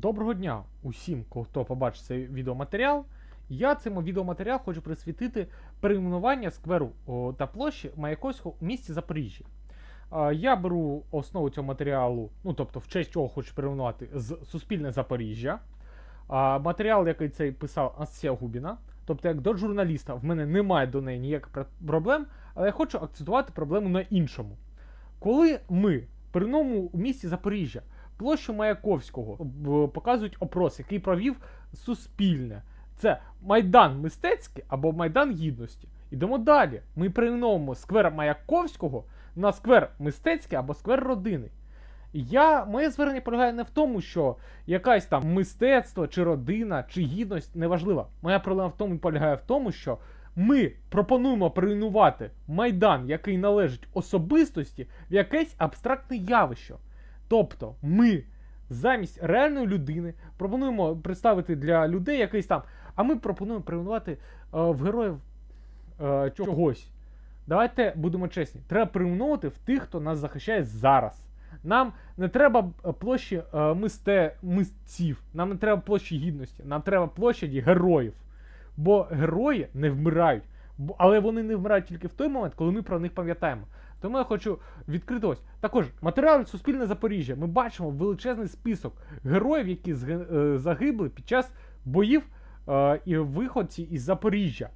Доброго дня усім, хто побачить цей відеоматеріал. Я цьому відеоматеріал хочу присвятити перейменування скверу та площі Маяковського у місті Запоріжжя. Я беру основу цього матеріалу, ну тобто в честь чого хочу перейменувати з Суспільне Запоріжжя. Матеріал, який цей писав Анастасія Губіна. Тобто, як до журналіста, в мене немає до неї ніяких проблем, але я хочу акцентувати проблему на іншому. Коли ми перейменуємо у місті Запоріжжя площу Маяковського показують опрос, який провів Суспільне. Це Майдан Мистецький або Майдан Гідності. Ідемо далі. Ми перейменовуємо сквер Маяковського на сквер Мистецький або сквер родини. Я, моє звернення полягає не в тому, що якась там мистецтво, чи родина, чи гідність неважлива. Моя проблема в тому полягає в тому, що ми пропонуємо перейменувати майдан, який належить особистості, в якесь абстрактне явище. Тобто ми замість реальної людини пропонуємо представити для людей якийсь там, а ми пропонуємо перейменувати е, в героїв е, чогось. Давайте будемо чесні. Треба перейменувати в тих, хто нас захищає зараз. Нам не треба е, площі е, мисте, митців, нам не треба площі гідності, нам треба площаді героїв. Бо герої не вмирають. Але вони не вмирають тільки в той момент, коли ми про них пам'ятаємо. Тому я хочу відкрити ось. Також матеріал Суспільне Запоріжжя. Ми бачимо величезний список героїв, які е, загибли під час боїв е, і виходці із Запоріжжя.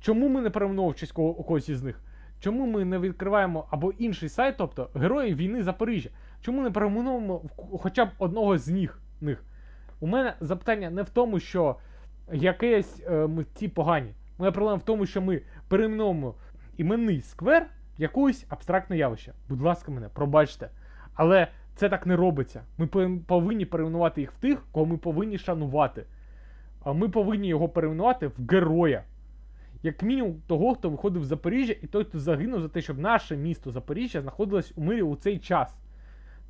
Чому ми не перейменовуємо в честь когось із них? Чому ми не відкриваємо або інший сайт, тобто Герої війни Запоріжжя? Чому не перейменовуємо хоча б одного з них? них? У мене запитання не в тому, що якесь е, митці погані. Моя проблема в тому, що ми перейменовуємо іменний сквер якусь абстрактне явище. Будь ласка, мене, пробачте. Але це так не робиться. Ми повинні перейменувати їх в тих, кого ми повинні шанувати. Ми повинні його перейменувати в героя. Як мінімум того, хто виходив з Запоріжжя, і той, хто загинув за те, щоб наше місто Запоріжжя знаходилось у мирі у цей час.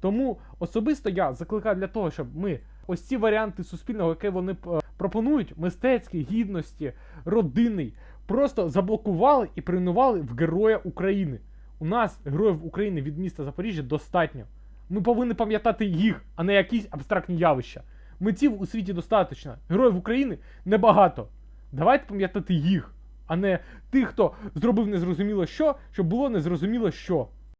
Тому особисто я закликаю для того, щоб ми ось ці варіанти суспільного, які вони е, пропонують, мистецькі, гідності, родинний, просто заблокували і перейменували в Героя України. У нас героїв України від міста Запоріжжя достатньо. Ми повинні пам'ятати їх, а не якісь абстрактні явища. Митців у світі достатньо. Героїв України небагато. Давайте пам'ятати їх, а не тих, хто зробив незрозуміло що, щоб було незрозуміло що.